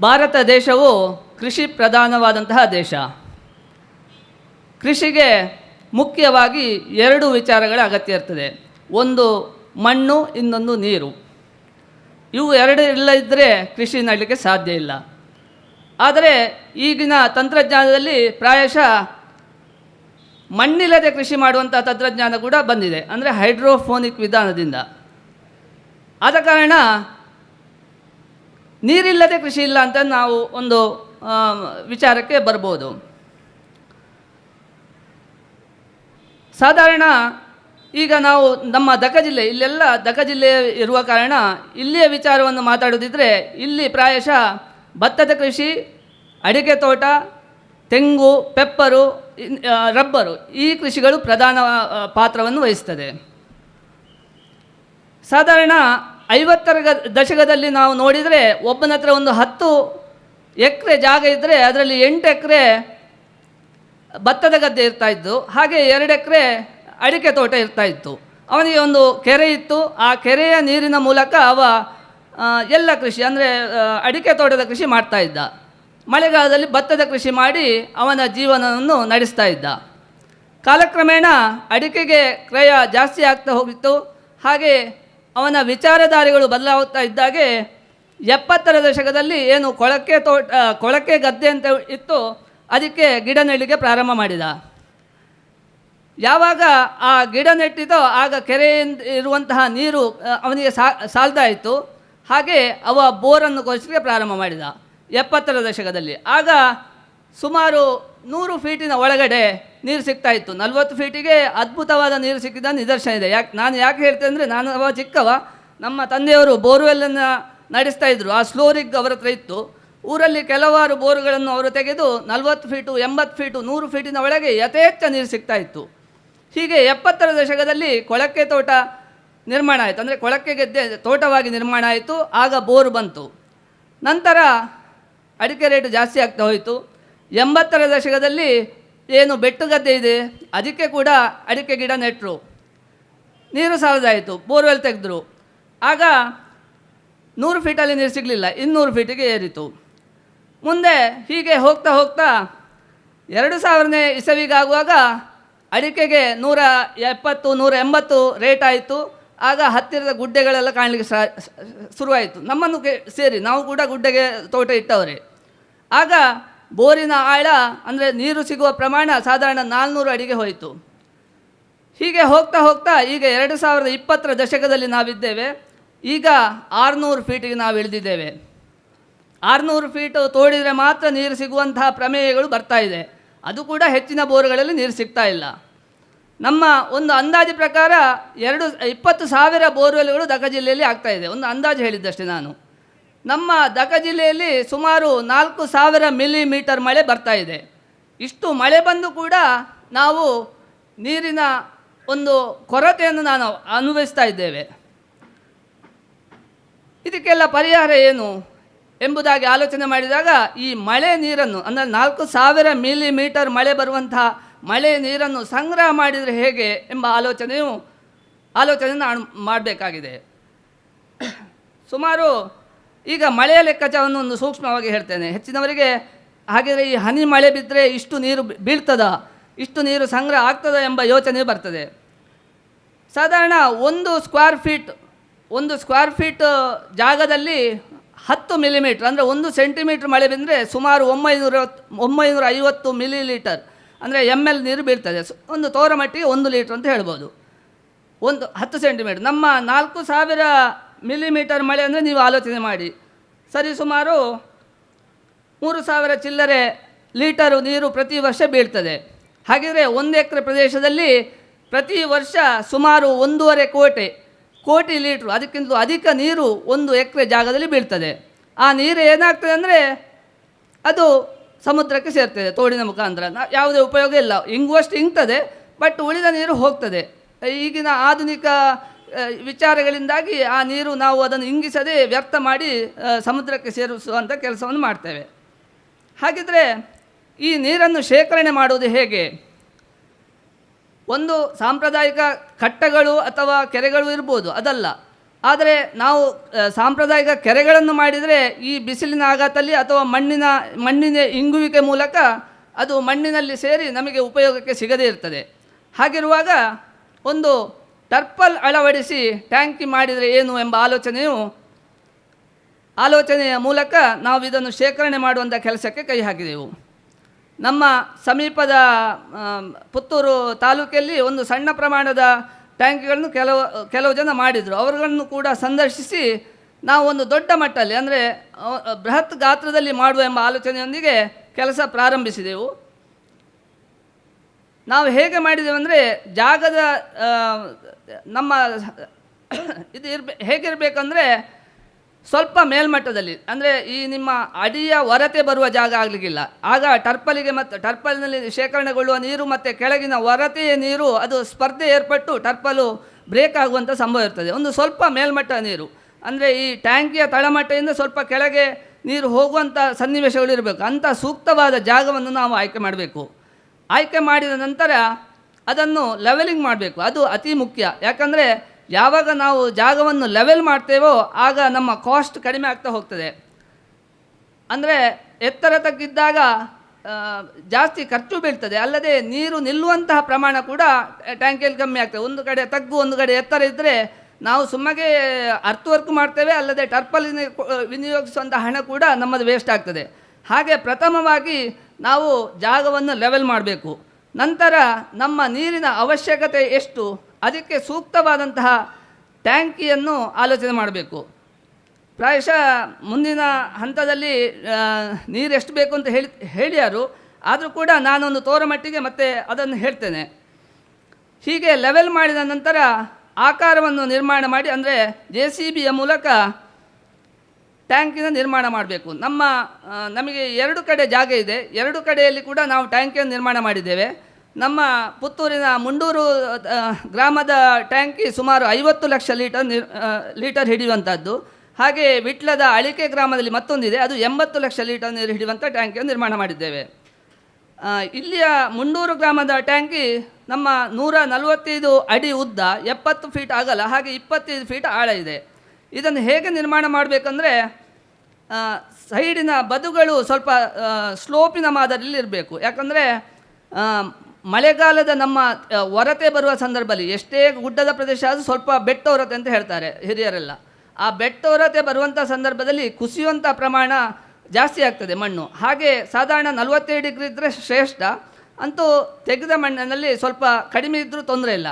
ಭಾರತ ದೇಶವು ಕೃಷಿ ಪ್ರಧಾನವಾದಂತಹ ದೇಶ. ಕೃಷಿಗೆ ಮುಖ್ಯವಾಗಿ ಎರಡು ವಿಚಾರಗಳ ಅಗತ್ಯ ಇರ್ತದೆ. ಒಂದು ಮಣ್ಣು, ಇನ್ನೊಂದು ನೀರು. ಇವು ಎರಡು ಇಲ್ಲದಿದ್ದರೆ ಕೃಷಿ ನಡಲಿಕ್ಕೆ ಸಾಧ್ಯ ಇಲ್ಲ. ಆದರೆ ಈಗಿನ ತಂತ್ರಜ್ಞಾನದಲ್ಲಿ ಪ್ರಾಯಶಃ ಮಣ್ಣಿಲ್ಲದೆ ಕೃಷಿ ಮಾಡುವಂಥ ತಂತ್ರಜ್ಞಾನ ಕೂಡ ಬಂದಿದೆ. ಅಂದರೆ ಹೈಡ್ರೋಫೋನಿಕ್ ವಿಧಾನದಿಂದ. ಆದ ಕಾರಣ ನೀರಿಲ್ಲದೆ ಕೃಷಿ ಇಲ್ಲ ಅಂತ ನಾವು ಒಂದು ವಿಚಾರಕ್ಕೆ ಬರ್ಬೋದು. ಸಾಧಾರಣ ಈಗ ನಾವು ನಮ್ಮ ದಕ ಜಿಲ್ಲೆ, ಇಲ್ಲೆಲ್ಲ ದಕ ಜಿಲ್ಲೆ ಇರುವ ಕಾರಣ ಇಲ್ಲಿಯ ವಿಚಾರವನ್ನು ಮಾತಾಡೋದಿದ್ದರೆ ಇಲ್ಲಿ ಪ್ರಾಯಶಃ ಭತ್ತದ ಕೃಷಿ, ಅಡಿಕೆ ತೋಟ, ತೆಂಗು, ಪೆಪ್ಪರು ರಬ್ಬರು ಈ ಕೃಷಿಗಳು ಪ್ರಧಾನ ಪಾತ್ರವನ್ನು ವಹಿಸ್ತದೆ. ಸಾಧಾರಣ ಐವತ್ತರ ದಶಕದಲ್ಲಿ ನಾವು ನೋಡಿದರೆ ಒಬ್ಬನ ಹತ್ರ ಒಂದು ಹತ್ತು ಎಕರೆ ಜಾಗ ಇದ್ದರೆ ಅದರಲ್ಲಿ ಎಂಟು ಎಕರೆ ಭತ್ತದ ಗದ್ದೆ ಇರ್ತಾ ಇತ್ತು. ಹಾಗೆ ಎರಡು ಎಕರೆ ಅಡಿಕೆ ತೋಟ ಇರ್ತಾ ಇತ್ತು. ಅವನಿಗೆ ಒಂದು ಕೆರೆ ಇತ್ತು. ಆ ಕೆರೆಯ ನೀರಿನ ಮೂಲಕ ಅವ ಎಲ್ಲ ಕೃಷಿ ಅಂದರೆ ಅಡಿಕೆ ತೋಟದ ಕೃಷಿ ಮಾಡ್ತಾ ಇದ್ದ. ಮಳೆಗಾಲದಲ್ಲಿ ಭತ್ತದ ಕೃಷಿ ಮಾಡಿ ಅವನ ಜೀವನವನ್ನು ನಡೆಸ್ತಾ ಇದ್ದ. ಕಾಲಕ್ರಮೇಣ ಅಡಿಕೆಗೆ ಕ್ರಯ ಜಾಸ್ತಿ ಆಗ್ತಾ ಹೋಗಿತ್ತು. ಹಾಗೆ ಅವನ ವಿಚಾರಧಾರೆಗಳು ಬದಲಾಗುತ್ತಾ ಇದ್ದಾಗೆ ಎಪ್ಪತ್ತರ ದಶಕದಲ್ಲಿ ಏನು ಕೊಳಕೆ ತೋಟ ಕೊಳಕೆ ಗದ್ದೆ ಅಂತ ಇತ್ತು, ಅದಕ್ಕೆ ಗಿಡ ನೆಡಲಿಕ್ಕೆ ಪ್ರಾರಂಭ ಮಾಡಿದ. ಯಾವಾಗ ಆ ಗಿಡ ನೆಟ್ಟಿತೋ ಆಗ ಕೆರೆಯಿಂದ ಇರುವಂತಹ ನೀರು ಅವನಿಗೆ ಸಾಲ್ತಾ ಇತ್ತು. ಹಾಗೆ ಅವ ಬೋರನ್ನು ಕೊರೆಸಲಿಕ್ಕೆ ಪ್ರಾರಂಭ ಮಾಡಿದ ಎಪ್ಪತ್ತರ ದಶಕದಲ್ಲಿ. ಆಗ ಸುಮಾರು ನೂರು ಫೀಟಿನ ಒಳಗಡೆ ನೀರು ಸಿಗ್ತಾ ಇತ್ತು. ನಲ್ವತ್ತು ಫೀಟಿಗೆ ಅದ್ಭುತವಾದ ನೀರು ಸಿಕ್ಕಿದ ನಿದರ್ಶನ ಇದೆ. ಯಾಕೆ, ನಾನು ಯಾಕೆ ಹೇಳ್ತೇನೆ ಅಂದರೆ, ನಾನು ಅವ ಚಿಕ್ಕವ, ನಮ್ಮ ತಂದೆಯವರು ಬೋರ್ವೆಲ್ಲನ್ನು ನಡೆಸ್ತಾ ಇದ್ದರು ಆ ಸ್ಲೋರಿಗ್ ಅವರ ಹತ್ರ ಇತ್ತು. ಊರಲ್ಲಿ ಕೆಲವಾರು ಬೋರುಗಳನ್ನು ಅವರು ತೆಗೆದು ನಲ್ವತ್ತು ಫೀಟು ಎಂಬತ್ತು ಫೀಟು ನೂರು ಫೀಟಿನ ಒಳಗೆ ಯಥೇಚ್ಛ ನೀರು ಸಿಗ್ತಾ ಇತ್ತು. ಹೀಗೆ ಎಪ್ಪತ್ತರ ದಶಕದಲ್ಲಿ ಕೊಳಕ್ಕೆ ತೋಟ ನಿರ್ಮಾಣ ಆಯಿತು. ಅಂದರೆ ಕೊಳಕ್ಕೆ ಗೆದ್ದೆ ತೋಟವಾಗಿ ನಿರ್ಮಾಣ ಆಯಿತು. ಆಗ ಬೋರ್ ಬಂತು. ನಂತರ ಅಡಿಕೆ ರೇಟು ಜಾಸ್ತಿ ಆಗ್ತಾ ಹೋಯಿತು. ಎಂಬತ್ತರ ದಶಕದಲ್ಲಿ ಏನು ಬೆಟ್ಟು ಗದ್ದೆ ಇದೆ, ಅದಕ್ಕೆ ಕೂಡ ಅಡಿಕೆ ಗಿಡ ನೆಟ್ಟರು ನೀರು ಸಾಲದಾಯಿತು ಬೋರ್ವೆಲ್ ತೆಗೆದ್ರು. ಆಗ ನೂರು ಫೀಟಲ್ಲಿ ನೀರು ಸಿಗಲಿಲ್ಲ, ಇನ್ನೂರು ಫೀಟಿಗೆ ಏರಿತು. ಮುಂದೆ ಹೀಗೆ ಹೋಗ್ತಾ ಹೋಗ್ತಾ ಎರಡು ಸಾವಿರನೇ ಇಸವಿಗಾಗುವಾಗ ಅಡಿಕೆಗೆ ನೂರ ಎಪ್ಪತ್ತು, ನೂರ ಎಂಬತ್ತು ರೇಟ್ ಆಯಿತು. ಆಗ ಹತ್ತಿರದ ಗುಡ್ಡೆಗಳೆಲ್ಲ ಕಾಣಲಿಕ್ಕೆ ಶುರುವಾಯಿತು. ನಮ್ಮನ್ನು ಸೇರಿ, ನಾವು ಕೂಡ ಗುಡ್ಡೆಗೆ ತೋಟ ಇಟ್ಟವ್ರೆ. ಆಗ ಬೋರಿನ ಆಳ ಅಂದರೆ ನೀರು ಸಿಗುವ ಪ್ರಮಾಣ ಸಾಧಾರಣ ನಾಲ್ನೂರು ಅಡಿಗೆ ಹೋಯಿತು. ಹೀಗೆ ಹೋಗ್ತಾ ಹೋಗ್ತಾ ಈಗ ಎರಡು ಸಾವಿರದ ಇಪ್ಪತ್ತರ ದಶಕದಲ್ಲಿ ನಾವಿದ್ದೇವೆ. ಈಗ ಆರುನೂರು ಫೀಟಿಗೆ ನಾವು ಇಳಿದಿದ್ದೇವೆ. ಆರುನೂರು ಫೀಟು ತೋಡಿದರೆ ಮಾತ್ರ ನೀರು ಸಿಗುವಂತಹ ಪ್ರಮೇಯಗಳು ಬರ್ತಾ ಇದೆ. ಅದು ಕೂಡ ಹೆಚ್ಚಿನ ಬೋರ್ಗಳಲ್ಲಿ ನೀರು ಸಿಗ್ತಾ ಇಲ್ಲ. ನಮ್ಮ ಒಂದು ಅಂದಾಜು ಪ್ರಕಾರ ಎರಡು, ಇಪ್ಪತ್ತು ಸಾವಿರ ಬೋರ್ವೆಲ್ಗಳು ದಕ ಜಿಲ್ಲೆಯಲ್ಲಿ ಆಗ್ತಾ ಇದೆ. ಒಂದು ಅಂದಾಜು ಹೇಳಿದ್ದಷ್ಟೇ ನಾನು. ನಮ್ಮ ದಕ ಜಿಲ್ಲೆಯಲ್ಲಿ ಸುಮಾರು ನಾಲ್ಕು ಸಾವಿರ ಮಿಲಿಮೀಟರ್ ಮಳೆ ಬರ್ತಾ ಇದೆ. ಇಷ್ಟು ಮಳೆ ಬಂದು ಕೂಡ ನಾವು ನೀರಿನ ಒಂದು ಕೊರತೆಯನ್ನು ನಾನು ಅನುಭವಿಸ್ತಾ ಇದ್ದೇವೆ. ಇದಕ್ಕೆಲ್ಲ ಪರಿಹಾರ ಏನು ಎಂಬುದಾಗಿ ಆಲೋಚನೆ ಮಾಡಿದಾಗ ಈ ಮಳೆ ನೀರನ್ನು, ಅಂದರೆ ನಾಲ್ಕು ಸಾವಿರ ಮಿಲಿಮೀಟರ್ ಮಳೆ ಬರುವಂತಹ ಮಳೆ ನೀರನ್ನು ಸಂಗ್ರಹ ಮಾಡಿದರೆ ಹೇಗೆ ಎಂಬ ಆಲೋಚನೆಯು, ಆಲೋಚನೆಯನ್ನು ಮಾಡಬೇಕಾಗಿದೆ. ಸುಮಾರು ಈಗ ಮಳೆಯ ಲೆಕ್ಕಾಚಾರವನ್ನು ಒಂದು ಸೂಕ್ಷ್ಮವಾಗಿ ಹೇಳ್ತೇನೆ. ಹೆಚ್ಚಿನವರಿಗೆ ಹಾಗಿದ್ರೆ ಈ ಹನಿ ಮಳೆ ಬಿದ್ದರೆ ಇಷ್ಟು ನೀರು ಬೀಳ್ತದ, ಇಷ್ಟು ನೀರು ಸಂಗ್ರಹ ಆಗ್ತದ ಎಂಬ ಯೋಚನೆ ಬರ್ತದೆ. ಸಾಧಾರಣ ಒಂದು ಸ್ಕ್ವೇರ್ ಫೀಟ್ ಒಂದು ಸ್ಕ್ವೇರ್ ಫೀಟ್ ಜಾಗದಲ್ಲಿ ಹತ್ತು ಮಿಲಿಮೀಟ್ರ್ ಅಂದರೆ ಒಂದು ಸೆಂಟಿಮೀಟ್ರ್ ಮಳೆ ಬಿದ್ದರೆ ಸುಮಾರು ಒಂಬೈನೂರ ಒಂಬೈನೂರ ಐವತ್ತು ಮಿಲಿ ಲೀಟರ್ ಅಂದರೆ ಎಂ ಎಲ್ ನೀರು ಬೀಳ್ತದೆ. ಒಂದು ತೋರ ಮಟ್ಟಿಗೆ ಒಂದು ಲೀಟ್ರ್ ಅಂತ ಹೇಳ್ಬೋದು. ಒಂದು ಹತ್ತು ಸೆಂಟಿಮೀಟ್ರ್ ನಮ್ಮ ನಾಲ್ಕು ಸಾವಿರ ಮಿಲಿಮೀಟರ್ ಮಳೆ ಅಂದರೆ ನೀವು ಆಲೋಚನೆ ಮಾಡಿ. ಸರಿ, ಸುಮಾರು ಮೂರು ಸಾವಿರ ಚಿಲ್ಲರೆ ಲೀಟರು ನೀರು ಪ್ರತಿ ವರ್ಷ ಬೀಳ್ತದೆ. ಹಾಗಿದ್ರೆ ಒಂದು ಎಕರೆ ಪ್ರದೇಶದಲ್ಲಿ ಪ್ರತಿ ವರ್ಷ ಸುಮಾರು ಒಂದೂವರೆ ಕೋಟಿ ಕೋಟಿ ಲೀಟ್ರು, ಅದಕ್ಕಿಂತಲೂ ಅಧಿಕ ನೀರು ಒಂದು ಎಕರೆ ಜಾಗದಲ್ಲಿ ಬೀಳ್ತದೆ. ಆ ನೀರು ಏನಾಗ್ತದೆ ಅಂದರೆ ಅದು ಸಮುದ್ರಕ್ಕೆ ಸೇರ್ತದೆ, ತೋಡಿನ ಮುಖಾಂತರ. ಯಾವುದೇ ಉಪಯೋಗ ಇಲ್ಲ. ಇಂಗುವಷ್ಟು ಇಂಗ್ತದೆ, ಬಟ್ ಉಳಿದ ನೀರು ಹೋಗ್ತದೆ. ಈಗಿನ ಆಧುನಿಕ ವಿಚಾರಗಳಿಂದಾಗಿ ಆ ನೀರು ನಾವು ಅದನ್ನು ಇಂಗಿಸದೆ ವ್ಯರ್ಥ ಮಾಡಿ ಸಮುದ್ರಕ್ಕೆ ಸೇರಿಸುವಂಥ ಕೆಲಸವನ್ನು ಮಾಡ್ತೇವೆ. ಹಾಗಿದ್ರೆ ಈ ನೀರನ್ನು ಶೇಖರಣೆ ಮಾಡುವುದು ಹೇಗೆ? ಒಂದು ಸಾಂಪ್ರದಾಯಿಕ ಕಟ್ಟಗಳು ಅಥವಾ ಕೆರೆಗಳು ಇರ್ಬೋದು, ಅದಲ್ಲ. ಆದರೆ ನಾವು ಸಾಂಪ್ರದಾಯಿಕ ಕೆರೆಗಳನ್ನು ಮಾಡಿದರೆ ಈ ಬಿಸಿಲಿನ ಆಘಾತಲ್ಲಿ ಅಥವಾ ಮಣ್ಣಿನ ಮಣ್ಣಿನ ಇಂಗುವಿಕೆ ಮೂಲಕ ಅದು ಮಣ್ಣಿನಲ್ಲಿ ಸೇರಿ ನಮಗೆ ಉಪಯೋಗಕ್ಕೆ ಸಿಗದೇ ಇರ್ತದೆ. ಹಾಗಿರುವಾಗ ಒಂದು ಟರ್ಪಲ್ ಅಳವಡಿಸಿ ಟ್ಯಾಂಕಿ ಮಾಡಿದರೆ ಏನು ಎಂಬ ಆಲೋಚನೆಯು ಆಲೋಚನೆಯ ಮೂಲಕ ನಾವು ಇದನ್ನು ಶೇಖರಣೆ ಮಾಡುವಂಥ ಕೆಲಸಕ್ಕೆ ಕೈ ಹಾಕಿದೆವು. ನಮ್ಮ ಸಮೀಪದ ಪುತ್ತೂರು ತಾಲೂಕಲ್ಲಿ ಒಂದು ಸಣ್ಣ ಪ್ರಮಾಣದ ಟ್ಯಾಂಕ್ಗಳನ್ನು ಕೆಲವು ಕೆಲವು ಜನ ಮಾಡಿದರು. ಅವರುಗಳನ್ನು ಕೂಡ ಸಂದರ್ಶಿಸಿ ನಾವು ಒಂದು ದೊಡ್ಡ ಮಟ್ಟದಲ್ಲಿ ಅಂದರೆ ಬೃಹತ್ ಗಾತ್ರದಲ್ಲಿ ಮಾಡುವ ಎಂಬ ಆಲೋಚನೆಯೊಂದಿಗೆ ಕೆಲಸ ಪ್ರಾರಂಭಿಸಿದೆವು. ನಾವು ಹೇಗೆ ಮಾಡಿದೆವು ಅಂದರೆ, ಜಾಗದ ನಮ್ಮ ಇದು ಇರ್ಬೆ, ಹೇಗಿರಬೇಕಂದ್ರೆ ಸ್ವಲ್ಪ ಮೇಲ್ಮಟ್ಟದಲ್ಲಿ, ಅಂದರೆ ಈ ನಿಮ್ಮ ಅಡಿಯ ಹೊರತೆ ಬರುವ ಜಾಗ ಆಗಲಿಕ್ಕಿಲ್ಲ. ಆಗ ಟರ್ಪಲಿಗೆ ಮತ್ತು ಟರ್ಪಲ್ನಲ್ಲಿ ಶೇಖರಣೆಗೊಳ್ಳುವ ನೀರು ಮತ್ತು ಕೆಳಗಿನ ಹೊರತೆಯ ನೀರು, ಅದು ಸ್ಪರ್ಧೆ ಏರ್ಪಟ್ಟು ಟರ್ಪಲು ಬ್ರೇಕ್ ಆಗುವಂಥ ಸಂಭವ ಇರ್ತದೆ. ಒಂದು ಸ್ವಲ್ಪ ಮೇಲ್ಮಟ್ಟ ನೀರು, ಅಂದರೆ ಈ ಟ್ಯಾಂಕಿಯ ತಳಮಟ್ಟದಿಂದ ಸ್ವಲ್ಪ ಕೆಳಗೆ ನೀರು ಹೋಗುವಂಥ ಸನ್ನಿವೇಶಗಳು ಇರಬೇಕು. ಅಂಥ ಸೂಕ್ತವಾದ ಜಾಗವನ್ನು ನಾವು ಆಯ್ಕೆ ಮಾಡಬೇಕು. ಆಯ್ಕೆ ಮಾಡಿದ ನಂತರ ಅದನ್ನು ಲೆವೆಲಿಂಗ್ ಮಾಡಬೇಕು. ಅದು ಅತಿ ಮುಖ್ಯ. ಯಾಕಂದರೆ ಯಾವಾಗ ನಾವು ಜಾಗವನ್ನು ಲೆವೆಲ್ ಮಾಡ್ತೇವೋ ಆಗ ನಮ್ಮ ಕಾಸ್ಟ್ ಕಡಿಮೆ ಆಗ್ತಾ ಹೋಗ್ತದೆ. ಅಂದರೆ ಎತ್ತರ ತಗ್ಗಿದ್ದಾಗ ಜಾಸ್ತಿ ಖರ್ಚು ಬೀಳ್ತದೆ. ಅಲ್ಲದೆ ನೀರು ನಿಲ್ಲುವಂತಹ ಪ್ರಮಾಣ ಕೂಡ ಟ್ಯಾಂಕಿಯಲ್ಲಿ ಕಮ್ಮಿ ಆಗ್ತದೆ. ಒಂದು ಕಡೆ ತಗ್ಗು, ಒಂದು ಕಡೆ ಎತ್ತರ ಇದ್ದರೆ ನಾವು ಸುಮ್ಮಗೆ ಅರ್ತ್ ವರ್ಕ್ ಮಾಡ್ತೇವೆ. ಅಲ್ಲದೆ ಟರ್ಪಲ್ ವಿನಿಯೋಗಿಸುವಂಥ ಹಣ ಕೂಡ ನಮ್ಮದು ವೇಸ್ಟ್ ಆಗ್ತದೆ. ಹಾಗೆ ಪ್ರಥಮವಾಗಿ ನಾವು ಜಾಗವನ್ನು ಲೆವೆಲ್ ಮಾಡಬೇಕು. ನಂತರ ನಮ್ಮ ನೀರಿನ ಅವಶ್ಯಕತೆ ಎಷ್ಟು? ಅದಕ್ಕೆ ಸೂಕ್ತವಾದಂತಹ ಟ್ಯಾಂಕಿಯನ್ನು ಆಲೋಚನೆ ಮಾಡಬೇಕು. ಪ್ರಾಯಶಃ ಮುಂದಿನ ಹಂತದಲ್ಲಿ ನೀರು ಎಷ್ಟು ಬೇಕು ಅಂತ ಹೇಳಿ, ಹೇಳ್ಯಾರು. ಆದರೂ ಕೂಡ ನಾನೊಂದು ತೋರ ಮಟ್ಟಿಗೆ ಮತ್ತೆ ಅದನ್ನು ಹೇಳ್ತೇನೆ. ಹೀಗೆ ಲೆವೆಲ್ ಮಾಡಿದ ನಂತರ ಆಕಾರವನ್ನು ನಿರ್ಮಾಣ ಮಾಡಿ, ಅಂದರೆ ಜೆ ಸಿ ಬಿಯ ಮೂಲಕ ಟ್ಯಾಂಕಿನ ನಿರ್ಮಾಣ ಮಾಡಬೇಕು. ನಮ್ಮ ನಮಗೆ ಎರಡು ಕಡೆ ಜಾಗ ಇದೆ. ಎರಡು ಕಡೆಯಲ್ಲಿ ಕೂಡ ನಾವು ಟ್ಯಾಂಕಿಯನ್ನು ನಿರ್ಮಾಣ ಮಾಡಿದ್ದೇವೆ. ನಮ್ಮ ಪುತ್ತೂರಿನ ಮುಂಡೂರು ಗ್ರಾಮದ ಟ್ಯಾಂಕಿ ಸುಮಾರು ಐವತ್ತು ಲಕ್ಷ ಲೀಟರ್ ನಿರ್ ಲೀಟರ್ ಹಿಡಿಯುವಂಥದ್ದು ಹಾಗೆ ವಿಟ್ಲದ ಅಳಿಕೆ ಗ್ರಾಮದಲ್ಲಿ ಮತ್ತೊಂದಿದೆ. ಅದು ಎಂಬತ್ತು ಲಕ್ಷ ಲೀಟರ್ ನೀರು ಹಿಡಿಯುವಂಥ ಟ್ಯಾಂಕಿಯನ್ನು ನಿರ್ಮಾಣ ಮಾಡಿದ್ದೇವೆ. ಇಲ್ಲಿಯ ಮುಂಡೂರು ಗ್ರಾಮದ ಟ್ಯಾಂಕಿ ನಮ್ಮ ನೂರ ನಲವತ್ತೈದು ಅಡಿ ಉದ್ದ, ಎಪ್ಪತ್ತು ಫೀಟ್ ಆಗಲ್ಲ ಹಾಗೆ ಇಪ್ಪತ್ತೈದು ಫೀಟ್ ಆಳ ಇದೆ. ಇದನ್ನು ಹೇಗೆ ನಿರ್ಮಾಣ ಮಾಡಬೇಕಂದ್ರೆ ಸೈಡಿನ ಬದುಗಳು ಸ್ವಲ್ಪ ಸ್ಲೋಪಿನ ಮಾದರಿಯಲ್ಲಿ ಇರಬೇಕು. ಯಾಕಂದರೆ ಮಳೆಗಾಲದ ನಮ್ಮ ಒರತೆ ಬರುವ ಸಂದರ್ಭದಲ್ಲಿ ಎಷ್ಟೇ ಗುಡ್ಡದ ಪ್ರದೇಶ ಆದರೂ ಸ್ವಲ್ಪ ಬೆಟ್ಟ ಹೊರತೆ ಅಂತ ಹೇಳ್ತಾರೆ ಹಿರಿಯರೆಲ್ಲ. ಆ ಬೆಟ್ಟ ಹೊರತೆ ಬರುವಂಥ ಸಂದರ್ಭದಲ್ಲಿ ಕುಸಿಯುವಂಥ ಪ್ರಮಾಣ ಜಾಸ್ತಿ ಆಗ್ತದೆ ಮಣ್ಣು. ಹಾಗೆ ಸಾಧಾರಣ ನಲವತ್ತೈದು ಡಿಗ್ರಿ ಇದ್ದರೆ ಶ್ರೇಷ್ಠ. ಅಂತೂ ತೆಗೆದ ಮಣ್ಣಿನಲ್ಲಿ ಸ್ವಲ್ಪ ಕಡಿಮೆ ಇದ್ದರೂ ತೊಂದರೆ ಇಲ್ಲ.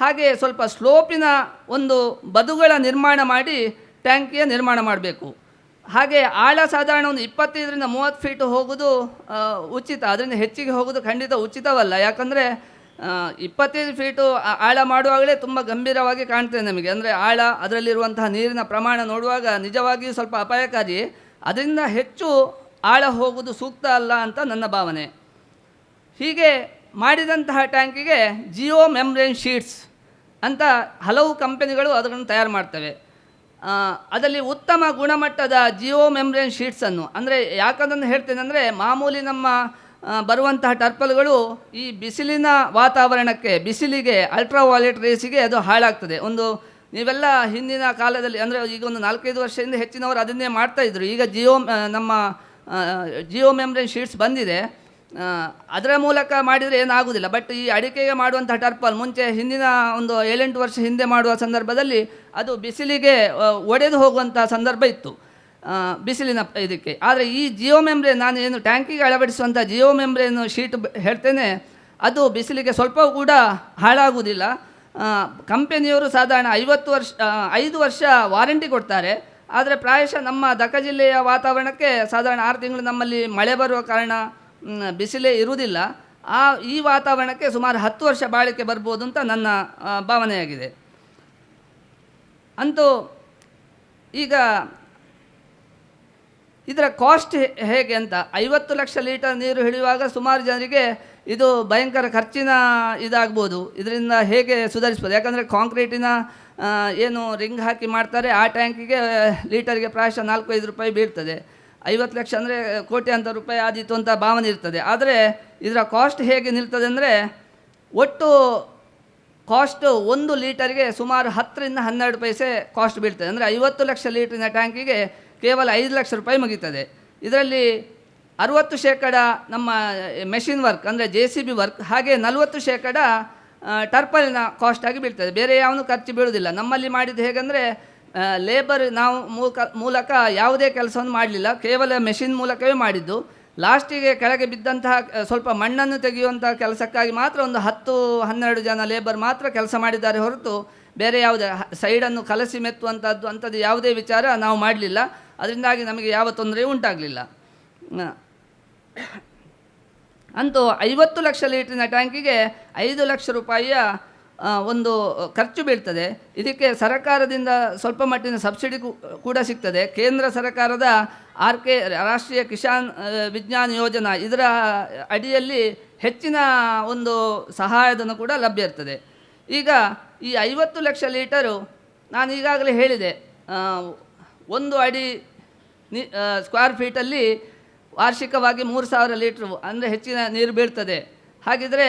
ಹಾಗೆ ಸ್ವಲ್ಪ ಸ್ಲೋಪಿನ ಒಂದು ಬದುಗಳ ನಿರ್ಮಾಣ ಮಾಡಿ ಟ್ಯಾಂಕಿಯ ನಿರ್ಮಾಣ ಮಾಡಬೇಕು. ಹಾಗೆ ಆಳ ಸಾಧಾರಣ ಒಂದು ಇಪ್ಪತ್ತೈದರಿಂದ ಮೂವತ್ತು ಫೀಟ್ ಹೋಗೋದು ಉಚಿತ. ಅದರಿಂದ ಹೆಚ್ಚಿಗೆ ಹೋಗೋದು ಖಂಡಿತ ಉಚಿತವಲ್ಲ. ಯಾಕಂದರೆ ಇಪ್ಪತ್ತೈದು ಫೀಟು ಆಳ ಮಾಡುವಾಗಲೇ ತುಂಬ ಗಂಭೀರವಾಗಿ ಕಾಣ್ತದೆ ನಮಗೆ. ಅಂದರೆ ಆಳ, ಅದರಲ್ಲಿರುವಂತಹ ನೀರಿನ ಪ್ರಮಾಣ ನೋಡುವಾಗ ನಿಜವಾಗಿಯೂ ಸ್ವಲ್ಪ ಅಪಾಯಕಾರಿ. ಅದರಿಂದ ಹೆಚ್ಚು ಆಳ ಹೋಗುವುದು ಸೂಕ್ತ ಅಲ್ಲ ಅಂತ ನನ್ನ ಭಾವನೆ. ಹೀಗೆ ಮಾಡಿದಂತಹ ಟ್ಯಾಂಕಿಗೆ ಜಿಯೋ ಮೆಮ್ರೇನ್ ಶೀಟ್ಸ್ ಅಂತ ಹಲವು ಕಂಪನಿಗಳು ಅದನ್ನು ತಯಾರು ಮಾಡ್ತವೆ. ಅದರಲ್ಲಿ ಉತ್ತಮ ಗುಣಮಟ್ಟದ ಜಿಯೋ ಮೆಮ್ರೇನ್ ಶೀಟ್ಸನ್ನು ಅಂದರೆ ಯಾಕಂದನ್ನು ಹೇಳ್ತೇನೆ ಅಂದರೆ ಮಾಮೂಲಿ ನಮ್ಮ ಬರುವಂತಹ ಟರ್ಪಲ್ಗಳು ಈ ಬಿಸಿಲಿನ ವಾತಾವರಣಕ್ಕೆ, ಬಿಸಿಲಿಗೆ ಅಲ್ಟ್ರಾ ವಾಲೆಟ್ ರೇಸಿಗೆ ಅದು ಹಾಳಾಗ್ತದೆ. ಒಂದು ನೀವೆಲ್ಲ ಹಿಂದಿನ ಕಾಲದಲ್ಲಿ, ಅಂದರೆ ಈಗ ಒಂದು ನಾಲ್ಕೈದು ವರ್ಷದಿಂದ ಹೆಚ್ಚಿನವರು ಅದನ್ನೇ ಮಾಡ್ತಾಯಿದ್ರು ಈಗ ಜಿಯೋ ನಮ್ಮ ಜಿಯೋ ಮೆಮ್ರೇನ್ ಶೀಟ್ಸ್ ಬಂದಿದೆ. ಅದರ ಮೂಲಕ ಮಾಡಿದರೆ ಏನಾಗುವುದಿಲ್ಲ. ಬಟ್ ಈ ಅಡಿಕೆಗೆ ಮಾಡುವಂಥ ಟರ್ಪಲ್ ಮುಂಚೆ ಹಿಂದಿನ ಒಂದು ಏಳೆಂಟು ವರ್ಷ ಹಿಂದೆ ಮಾಡುವ ಸಂದರ್ಭದಲ್ಲಿ ಅದು ಬಿಸಿಲಿಗೆ ಒಡೆದು ಹೋಗುವಂಥ ಸಂದರ್ಭ ಇತ್ತು. ಬಿಸಿಲಿನ ಇದಕ್ಕೆ. ಆದರೆ ಈ ಜಿಯೋ ಮೆಂಬ್ರೇನ್ ನಾನು ಏನು ಟ್ಯಾಂಕಿಗೆ ಅಳವಡಿಸುವಂಥ ಜಿಯೋ ಮೆಂಬ್ರೇನು ಶೀಟ್ ಹೇಳ್ತೇನೆ, ಅದು ಬಿಸಿಲಿಗೆ ಸ್ವಲ್ಪ ಕೂಡ ಹಾಳಾಗುವುದಿಲ್ಲ. ಕಂಪೆನಿಯವರು ಸಾಧಾರಣ ಐವತ್ತು ವರ್ಷ ಐದು ವರ್ಷ ವಾರಂಟಿ ಕೊಡ್ತಾರೆ. ಆದರೆ ಪ್ರಾಯಶಃ ನಮ್ಮ ದಕ್ಕ ಜಿಲ್ಲೆಯ ವಾತಾವರಣಕ್ಕೆ ಸಾಧಾರಣ ಆರು ತಿಂಗಳು ನಮ್ಮಲ್ಲಿ ಮಳೆ ಬರುವ ಕಾರಣ ಬಿಸಿಲೇ ಇರುವುದಿಲ್ಲ. ಆ, ಈ ವಾತಾವರಣಕ್ಕೆ ಸುಮಾರು ಹತ್ತು ವರ್ಷ ಬಾಳಿಕೆ ಬರ್ಬೋದು ಅಂತ ನನ್ನ ಭಾವನೆಯಾಗಿದೆ. ಅಂತೂ ಈಗ ಇದರ ಕಾಸ್ಟ್ ಹೇಗೆ ಅಂತ, ಐವತ್ತು ಲಕ್ಷ ಲೀಟರ್ ನೀರು ಹಿಡಿಯುವಾಗ ಸುಮಾರು ಜನರಿಗೆ ಇದು ಭಯಂಕರ ಖರ್ಚಿನ ಇದಾಗ್ಬೋದು. ಇದರಿಂದ ಹೇಗೆ ಸುಧಾರಿಸ್ಬೋದು? ಯಾಕಂದರೆ ಕಾಂಕ್ರೀಟಿನ ಏನು ರಿಂಗ್ ಹಾಕಿ ಮಾಡ್ತಾರೆ, ಆ ಟ್ಯಾಂಕಿಗೆ ಲೀಟರ್ಗೆ ಪ್ರಾಯಶಃ ನಾಲ್ಕೈದು ರೂಪಾಯಿ ಬೀಳ್ತದೆ. ಐವತ್ತು ಲಕ್ಷ ಅಂದರೆ ಅಂತ ರೂಪಾಯಿ ಆದೀತು ಅಂತ ಭಾವನೆ ಇರ್ತದೆ. ಆದರೆ ಇದರ ಕಾಸ್ಟ್ ಹೇಗೆ ನಿಲ್ತದೆ ಅಂದರೆ ಒಟ್ಟು ಕಾಸ್ಟ್ ಒಂದು ಲೀಟರ್ಗೆ ಸುಮಾರು ಹತ್ತರಿಂದ ಹನ್ನೆರಡು ಪೈಸೆ ಕಾಸ್ಟ್ ಬೀಳ್ತದೆ. ಅಂದರೆ ಐವತ್ತು ಲಕ್ಷ ಲೀಟ್ರಿನ ಟ್ಯಾಂಕಿಗೆ ಕೇವಲ ಐದು ಲಕ್ಷ ರೂಪಾಯಿ ಮುಗೀತದೆ. ಇದರಲ್ಲಿ ಅರುವತ್ತು ಶೇಕಡ ನಮ್ಮ ಮೆಷಿನ್ ವರ್ಕ್ ಅಂದರೆ ಜೆ ಸಿ ಬಿ ವರ್ಕ್ ಹಾಗೆ ನಲವತ್ತು ಶೇಕಡ ಟರ್ಪಲಿನ ಕಾಸ್ಟ್ ಆಗಿ ಬೀಳ್ತದೆ. ಬೇರೆ ಯಾವನು ಖರ್ಚು ಬೀಳುವುದಿಲ್ಲ ನಮ್ಮಲ್ಲಿ ಮಾಡಿದ್ದು ಹೇಗೆಂದರೆ ಲೇಬರ್ ನಾವು ಮೂಲಕ ಮೂಲಕ ಯಾವುದೇ ಕೆಲಸವನ್ನು ಮಾಡಲಿಲ್ಲ. ಕೇವಲ ಮೆಷಿನ್ ಮೂಲಕವೇ ಮಾಡಿದ್ದು. ಲಾಸ್ಟಿಗೆ ಕೆಳಗೆ ಬಿದ್ದಂತಹ ಸ್ವಲ್ಪ ಮಣ್ಣನ್ನು ತೆಗೆಯುವಂತಹ ಕೆಲಸಕ್ಕಾಗಿ ಮಾತ್ರ ಒಂದು ಹತ್ತು, ಹನ್ನೆರಡು ಜನ ಲೇಬರ್ ಮಾತ್ರ ಕೆಲಸ ಮಾಡಿದ್ದಾರೆ ಹೊರತು ಬೇರೆ ಯಾವುದೇ ಸೈಡನ್ನು ಕಲಸಿ ಮೆತ್ತುವಂಥದ್ದು ಅಂಥದ್ದು ಯಾವುದೇ ವಿಚಾರ ನಾವು ಮಾಡಲಿಲ್ಲ. ಅದರಿಂದಾಗಿ ನಮಗೆ ಯಾವ ತೊಂದರೆಯೂ ಉಂಟಾಗಲಿಲ್ಲ. ಅಂತೂ ಐವತ್ತು ಲಕ್ಷ ಲೀಟ್ರಿನ ಟ್ಯಾಂಕಿಗೆ ಐದು ಲಕ್ಷ ರೂಪಾಯಿಯ ಒಂದು ಖರ್ಚು ಬೀಳ್ತದೆ. ಇದಕ್ಕೆ ಸರ್ಕಾರದಿಂದ ಸ್ವಲ್ಪ ಮಟ್ಟಿನ ಸಬ್ಸಿಡಿ ಕೂಡ ಸಿಗ್ತದೆ. ಕೇಂದ್ರ ಸರ್ಕಾರದ ಆರ್ ಕೆ ರಾಷ್ಟ್ರೀಯ ಕಿಸಾನ್ ವಿಜ್ಞಾನ ಯೋಜನಾ ಇದರ ಅಡಿಯಲ್ಲಿ ಹೆಚ್ಚಿನ ಒಂದು ಸಹಾಯಧನ ಕೂಡ ಲಭ್ಯ ಇರ್ತದೆ. ಈಗ ಈ ಐವತ್ತು ಲಕ್ಷ ಲೀಟರು ನಾನು ಈಗಾಗಲೇ ಹೇಳಿದೆ. ಒಂದು ಅಡಿ ನಿ ಸ್ಕ್ವೇರ್ ಫೀಟಲ್ಲಿ ವಾರ್ಷಿಕವಾಗಿ ಮೂರು ಸಾವಿರ ಲೀಟ್ರು ಅಂದರೆ ಹೆಚ್ಚಿನ ನೀರು ಬೀಳ್ತದೆ. ಹಾಗಿದ್ರೆ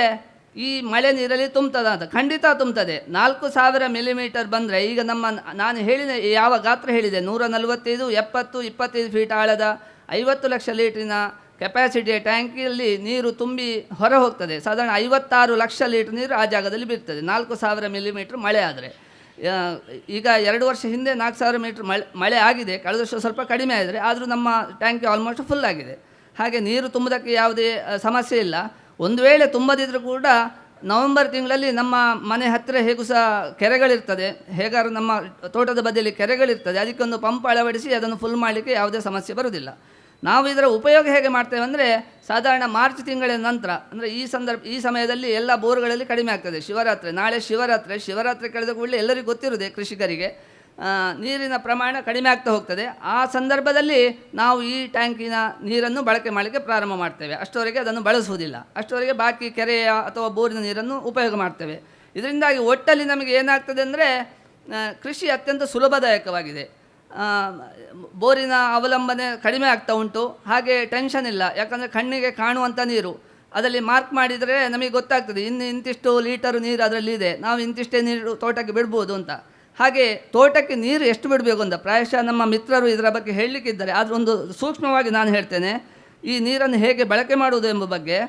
ಈ ಮಳೆ ನೀರಲ್ಲಿ ತುಂಬ್ತದ ಅಂತ. ಖಂಡಿತ ತುಂಬ್ತದೆ. ನಾಲ್ಕು ಸಾವಿರ ಮಿಲಿಮೀಟರ್ ಬಂದರೆ ಈಗ ನಮ್ಮ ನಾನು ಹೇಳಿದ ಯಾವ ಗಾತ್ರ ಹೇಳಿದೆ? ನೂರ ನಲವತ್ತೈದು, ಎಪ್ಪತ್ತು, ಇಪ್ಪತ್ತೈದು ಫೀಟ್ ಆಳದ, ಐವತ್ತು ಲಕ್ಷ ಲೀಟ್ರಿನ ಕೆಪಾಸಿಟಿಯ ಟ್ಯಾಂಕಿಯಲ್ಲಿ ನೀರು ತುಂಬಿ ಹೊರ ಹೋಗ್ತದೆ ಸಾಧಾರಣ ಐವತ್ತಾರು ಲಕ್ಷ ಲೀಟ್ರ್ ನೀರು ಆ ಜಾಗದಲ್ಲಿ ಬೀರ್ತದೆ ನಾಲ್ಕು ಸಾವಿರ ಮಿಲಿಮೀಟ್ರ್ ಮಳೆ ಆದರೆ. ಈಗ ಎರಡು ವರ್ಷ ಹಿಂದೆ ನಾಲ್ಕು ಸಾವಿರ ಮೀಟ್ರ್ ಮಳೆ ಮಳೆ ಆಗಿದೆ. ಕಳೆದ ಸ್ವಲ್ಪ ಕಡಿಮೆ ಆದರೆ ಆದರೂ ನಮ್ಮ ಟ್ಯಾಂಕಿ ಆಲ್ಮೋಸ್ಟ್ ಫುಲ್ ಆಗಿದೆ. ಹಾಗೆ ನೀರು ತುಂಬುವುದಕ್ಕೆ ಯಾವುದೇ ಸಮಸ್ಯೆ ಇಲ್ಲ. ಒಂದು ವೇಳೆ ತುಂಬದಿದ್ದರೂ ಕೂಡ ನವೆಂಬರ್ ತಿಂಗಳಲ್ಲಿ ನಮ್ಮ ಮನೆ ಹತ್ತಿರ ಹೇಗೂ ಸಹ ಕೆರೆಗಳಿರ್ತದೆ. ಹೇಗಾದ್ರೂ ನಮ್ಮ ತೋಟದ ಬದಿಯಲ್ಲಿ ಕೆರೆಗಳಿರ್ತದೆ. ಅದಕ್ಕೊಂದು ಪಂಪ್ ಅಳವಡಿಸಿ ಅದನ್ನು ಫುಲ್ ಮಾಡಲಿಕ್ಕೆ ಯಾವುದೇ ಸಮಸ್ಯೆ ಬರುವುದಿಲ್ಲ. ನಾವು ಇದರ ಉಪಯೋಗ ಹೇಗೆ ಮಾಡ್ತೇವೆ ಅಂದರೆ ಸಾಧಾರಣ ಮಾರ್ಚ್ ತಿಂಗಳ ನಂತರ, ಅಂದರೆ ಈ ಸಂದರ್ಭ, ಈ ಸಮಯದಲ್ಲಿ ಎಲ್ಲ ಬೋರ್ಗಳಲ್ಲಿ ಕಡಿಮೆ ಆಗ್ತದೆ. ಶಿವರಾತ್ರಿ, ನಾಳೆ ಶಿವರಾತ್ರಿ ಶಿವರಾತ್ರಿ ಕಳೆದ ಕೂಡಲೇ ಎಲ್ಲರಿಗೂ ಗೊತ್ತಿರುವುದೇ ಕೃಷಿಕರಿಗೆ. ನೀರಿನ ಪ್ರಮಾಣ ಕಡಿಮೆ ಆಗ್ತಾ ಹೋಗ್ತದೆ. ಆ ಸಂದರ್ಭದಲ್ಲಿ ನಾವು ಈ ಟ್ಯಾಂಕಿನ ನೀರನ್ನು ಬಳಕೆ ಮಾಡಲಿಕ್ಕೆ ಪ್ರಾರಂಭ ಮಾಡ್ತೇವೆ. ಅಷ್ಟವರೆಗೆ ಅದನ್ನು ಬಳಸುವುದಿಲ್ಲ. ಅಷ್ಟವರೆಗೆ ಬಾಕಿ ಕೆರೆಯ ಅಥವಾ ಬೋರಿನ ನೀರನ್ನು ಉಪಯೋಗ ಮಾಡ್ತೇವೆ. ಇದರಿಂದಾಗಿ ಒಟ್ಟಲ್ಲಿ ನಮಗೆ ಏನಾಗ್ತದೆ ಅಂದರೆ ಕೃಷಿ ಅತ್ಯಂತ ಸುಲಭದಾಯಕವಾಗಿದೆ. ಬೋರಿನ ಅವಲಂಬನೆ ಕಡಿಮೆ ಆಗ್ತಾ ಉಂಟು. ಹಾಗೆ ಟೆನ್ಷನ್ ಇಲ್ಲ. ಯಾಕಂದರೆ ಕಣ್ಣಿಗೆ ಕಾಣುವಂಥ ನೀರು. ಅದರಲ್ಲಿ ಮಾರ್ಕ್ ಮಾಡಿದರೆ ನಮಗೆ ಗೊತ್ತಾಗ್ತದೆ, ಇನ್ನು ಇಂತಿಷ್ಟು ಲೀಟರ್ ನೀರು ಅದರಲ್ಲಿ ಇದೆ ನಾವು ಇಂತಿಷ್ಟೇ ನೀರು ತೋಟಕ್ಕೆ ಬಿಡ್ಬೋದು ಅಂತ. ಹಾಗೆ ತೋಟಕ್ಕೆ ನೀರು ಎಷ್ಟು ಬಿಡಬೇಕು ಅಂತ ಪ್ರಾಯಶಃ ನಮ್ಮ ಮಿತ್ರರು ಇದರ ಬಗ್ಗೆ ಹೇಳಲಿಕ್ಕಿದ್ದಾರೆ. ಆದರೆ ಒಂದು ಸೂಕ್ಷ್ಮವಾಗಿ ನಾನು ಹೇಳ್ತೇನೆ, ಈ ನೀರನ್ನು ಹೇಗೆ ಬಳಕೆ ಮಾಡುವುದು ಎಂಬ ಬಗ್ಗೆ.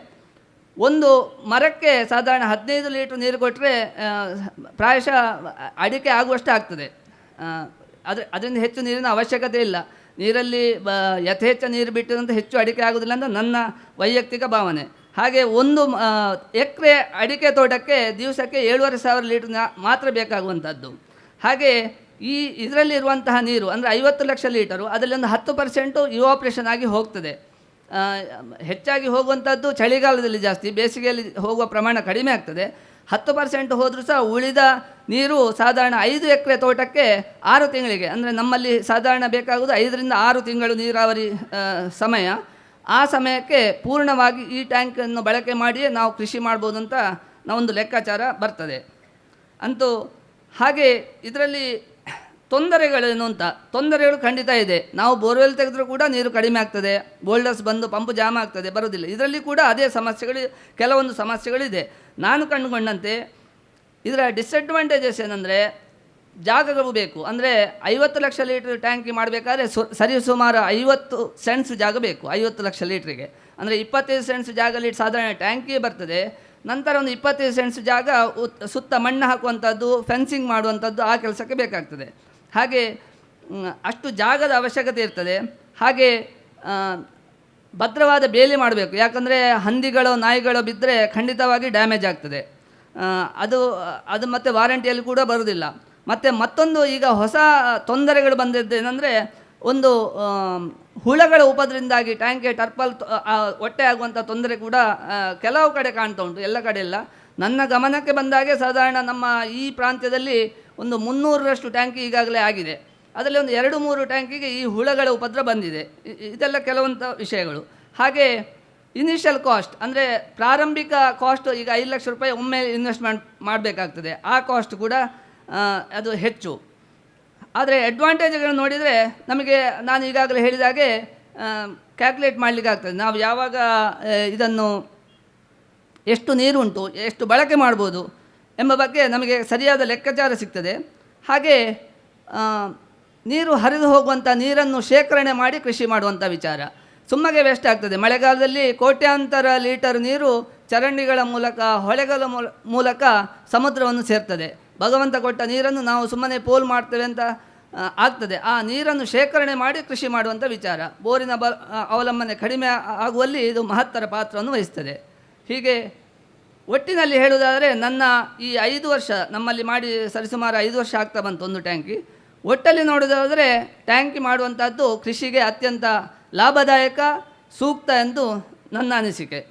ಒಂದು ಮರಕ್ಕೆ ಸಾಧಾರಣ ಹದಿನೈದು ಲೀಟ್ರ್ ನೀರು ಕೊಟ್ಟರೆ ಪ್ರಾಯಶಃ ಅಡಿಕೆ ಆಗುವಷ್ಟೇ ಆಗ್ತದೆ. ಅದ್ರ ಅದರಿಂದ ಹೆಚ್ಚು ನೀರಿನ ಅವಶ್ಯಕತೆ ಇಲ್ಲ. ನೀರಲ್ಲಿ ಯಥೇಚ್ಛ ನೀರು ಬಿಟ್ಟಿದಂತೆ ಹೆಚ್ಚು ಅಡಿಕೆ ಆಗೋದಿಲ್ಲ ಅಂತ ನನ್ನ ವೈಯಕ್ತಿಕ ಭಾವನೆ. ಹಾಗೆ ಒಂದು ಎಕರೆ ಅಡಿಕೆ ತೋಟಕ್ಕೆ ದಿವಸಕ್ಕೆ ಏಳುವರೆ ಸಾವಿರ ಲೀಟ್ರ್ ಮಾತ್ರ ಬೇಕಾಗುವಂಥದ್ದು ಹಾಗೆ ಈ ಇದರಲ್ಲಿರುವಂತಹ ನೀರು, ಅಂದರೆ ಐವತ್ತು ಲಕ್ಷ ಲೀಟರು ಅದರಲ್ಲಿ ಒಂದು ಹತ್ತು ಪರ್ಸೆಂಟು ಇವಾಪ್ರೇಷನ್ ಆಗಿ ಹೋಗ್ತದೆ. ಹೆಚ್ಚಾಗಿ ಹೋಗುವಂಥದ್ದು ಚಳಿಗಾಲದಲ್ಲಿ ಜಾಸ್ತಿ, ಬೇಸಿಗೆಯಲ್ಲಿ ಹೋಗುವ ಪ್ರಮಾಣ ಕಡಿಮೆ ಆಗ್ತದೆ. ಹತ್ತು ಪರ್ಸೆಂಟ್ ಹೋದರೂ ಸಹ ಉಳಿದ ನೀರು ಸಾಧಾರಣ ಐದು ಎಕರೆ ತೋಟಕ್ಕೆ ಆರು ತಿಂಗಳಿಗೆ, ಅಂದರೆ ನಮ್ಮಲ್ಲಿ ಸಾಧಾರಣ ಬೇಕಾಗುವುದು ಐದರಿಂದ ಆರು ತಿಂಗಳು ನೀರಾವರಿ ಸಮಯ. ಆ ಸಮಯಕ್ಕೆ ಪೂರ್ಣವಾಗಿ ಈ ಟ್ಯಾಂಕನ್ನು ಬಳಕೆ ಮಾಡಿಯೇ ನಾವು ಕೃಷಿ ಮಾಡ್ಬೋದು ಅಂತ ನಾವೊಂದು ಲೆಕ್ಕಾಚಾರ ಬರ್ತದೆ. ಅಂತೂ ಹಾಗೆ ಇದರಲ್ಲಿ ತೊಂದರೆಗಳೇನು ಅಂತ, ತೊಂದರೆಗಳು ಖಂಡಿತ ಇದೆ. ನಾವು ಬೋರ್ವೆಲ್ ತೆಗೆದರೂ ಕೂಡ ನೀರು ಕಡಿಮೆ ಆಗ್ತದೆ ಬೋಲ್ಡರ್ಸ್ ಬಂದು ಪಂಪ್ ಜಾಮ್ ಆಗ್ತದೆ ಬರೋದಿಲ್ಲ ಇದರಲ್ಲಿ ಕೂಡ ಅದೇ ಸಮಸ್ಯೆಗಳು, ಕೆಲವೊಂದು ಸಮಸ್ಯೆಗಳಿದೆ. ನಾನು ಕಂಡುಕೊಂಡಂತೆ ಇದರ ಡಿಸ್ಅಡ್ವಾಂಟೇಜಸ್ ಏನಂದರೆ ಜಾಗಗಳು ಬೇಕು. ಅಂದರೆ ಐವತ್ತು ಲಕ್ಷ ಲೀಟ್ರ್ ಟ್ಯಾಂಕಿ ಮಾಡಬೇಕಾದ್ರೆ ಸು, ಸರಿ ಸುಮಾರು ಐವತ್ತು ಸೆಂಟ್ಸ್ ಜಾಗ ಬೇಕು, ಐವತ್ತು ಲಕ್ಷ ಲೀಟ್ರಿಗೆ. ಅಂದರೆ ಇಪ್ಪತ್ತೈದು ಸೆಂಟ್ಸ್ ಜಾಗ ಲೀಟ್ರ್ ಸಾಧಾರಣ ಟ್ಯಾಂಕಿ ಬರ್ತದೆ. ನಂತರ ಒಂದು ಇಪ್ಪತ್ತೈದು ಸೆಂಟ್ಸ್ ಜಾಗ ಸುತ್ತ ಮಣ್ಣು ಹಾಕುವಂಥದ್ದು ಫೆನ್ಸಿಂಗ್ ಮಾಡುವಂಥದ್ದು ಆ ಕೆಲಸಕ್ಕೆ ಬೇಕಾಗ್ತದೆ. ಹಾಗೆ ಅಷ್ಟು ಜಾಗದ ಅವಶ್ಯಕತೆ ಇರ್ತದೆ. ಹಾಗೆ ಭದ್ರವಾದ ಬೇಲಿ ಮಾಡಬೇಕು. ಯಾಕಂದರೆ ಹಂದಿಗಳು, ನಾಯಿಗಳು ಬಿದ್ದರೆ ಖಂಡಿತವಾಗಿ ಡ್ಯಾಮೇಜ್ ಆಗ್ತದೆ. ಅದು ಅದು ಮತ್ತೆ ವಾರಂಟಿಯಲ್ಲಿ ಕೂಡ ಬರೋದಿಲ್ಲ. ಮತ್ತು ಮತ್ತೊಂದು ಈಗ ಹೊಸ ತೊಂದರೆಗಳು ಬಂದಿದ್ದೇನೆಂದರೆ ಒಂದು ಹುಳಗಳ ಉಪದ್ರಿಂದಾಗಿ ಟ್ಯಾಂಕ್ಗೆ ಟರ್ಪಲ್ ಹೊಟ್ಟೆ ಆಗುವಂಥ ತೊಂದರೆ ಕೂಡ ಕೆಲವು ಕಡೆ ಕಾಣ್ತಾ ಉಂಟು, ಎಲ್ಲ ಕಡೆ ಇಲ್ಲ. ನನ್ನ ಗಮನಕ್ಕೆ ಬಂದಾಗೆ ಸಾಧಾರಣ ನಮ್ಮ ಈ ಪ್ರಾಂತ್ಯದಲ್ಲಿ ಒಂದು ಮುನ್ನೂರರಷ್ಟು ಟ್ಯಾಂಕಿ ಈಗಾಗಲೇ ಆಗಿದೆ. ಅದರಲ್ಲಿ ಒಂದು ಎರಡು ಮೂರು ಟ್ಯಾಂಕಿಗೆ ಈ ಹುಳಗಳ ಉಪದ್ರ ಬಂದಿದೆ. ಇದೆಲ್ಲ ಕೆಲವಂಥ ವಿಷಯಗಳು. ಹಾಗೆ ಇನಿಷಿಯಲ್ ಕಾಸ್ಟ್ ಅಂದರೆ ಪ್ರಾರಂಭಿಕ ಕಾಸ್ಟ್ ಈಗ ಐದು ಲಕ್ಷ ರೂಪಾಯಿ ಒಮ್ಮೆ ಇನ್ವೆಸ್ಟ್ಮೆಂಟ್ ಮಾಡಬೇಕಾಗ್ತದೆ. ಆ ಕಾಸ್ಟ್ ಕೂಡ ಅದು ಹೆಚ್ಚು. ಆದರೆ ಅಡ್ವಾಂಟೇಜ್ಗಳನ್ನು ನೋಡಿದರೆ ನಮಗೆ ನಾನು ಈಗಾಗಲೇ ಹೇಳಿದಾಗೆ ಕ್ಯಾಲ್ಕುಲೇಟ್ ಮಾಡಲಿಕ್ಕೆ ಆಗ್ತದೆ. ನಾವು ಯಾವಾಗ ಇದನ್ನು ಎಷ್ಟು ನೀರು ಉಂಟು ಎಷ್ಟು ಬಳಕೆ ಮಾಡ್ಬೋದು ಎಂಬ ಬಗ್ಗೆ ನಮಗೆ ಸರಿಯಾದ ಲೆಕ್ಕಾಚಾರ ಸಿಗ್ತದೆ. ಹಾಗೆ ನೀರು ಹರಿದು ಹೋಗುವಂಥ ನೀರನ್ನು ಶೇಖರಣೆ ಮಾಡಿ ಕೃಷಿ ಮಾಡುವಂಥ ವಿಚಾರ. ಸುಮ್ಮಗೆ ವೇಸ್ಟ್ ಆಗ್ತದೆ. ಮಳೆಗಾಲದಲ್ಲಿ ಕೋಟ್ಯಾಂತರ ಲೀಟರ್ ನೀರು ಚರಂಡಿಗಳ ಮೂಲಕ, ಹೊಳೆಗಳ ಮೂಲಕ ಸಮುದ್ರವನ್ನು ಸೇರ್ತದೆ. ಭಗವಂತ ಕೊಟ್ಟ ನೀರನ್ನು ನಾವು ಸುಮ್ಮನೆ ಪೋಲ್ ಮಾಡ್ತೇವೆ ಅಂತ ಆಗ್ತದೆ. ಆ ನೀರನ್ನು ಶೇಖರಣೆ ಮಾಡಿ ಕೃಷಿ ಮಾಡುವಂಥ ವಿಚಾರ. ಬೋರಿನ ಬ ಅವಲಂಬನೆ ಕಡಿಮೆ ಆಗುವಲ್ಲಿ ಇದು ಮಹತ್ತರ ಪಾತ್ರವನ್ನು ವಹಿಸ್ತದೆ. ಹೀಗೆ ಒಟ್ಟಿನಲ್ಲಿ ಹೇಳುವುದಾದರೆ ನನ್ನ ಈ ಐದು ವರ್ಷ, ನಮ್ಮಲ್ಲಿ ಮಾಡಿ ಸರಿಸುಮಾರು ಐದು ವರ್ಷ ಆಗ್ತಾ ಬಂತು ಒಂದು ಟ್ಯಾಂಕಿ. ಒಟ್ಟಲ್ಲಿ ನೋಡೋದಾದರೆ ಟ್ಯಾಂಕಿ ಮಾಡುವಂಥದ್ದು ಕೃಷಿಗೆ ಅತ್ಯಂತ ಲಾಭದಾಯಕ, ಸೂಕ್ತ ಎಂದು ನನ್ನ ಅನಿಸಿಕೆ.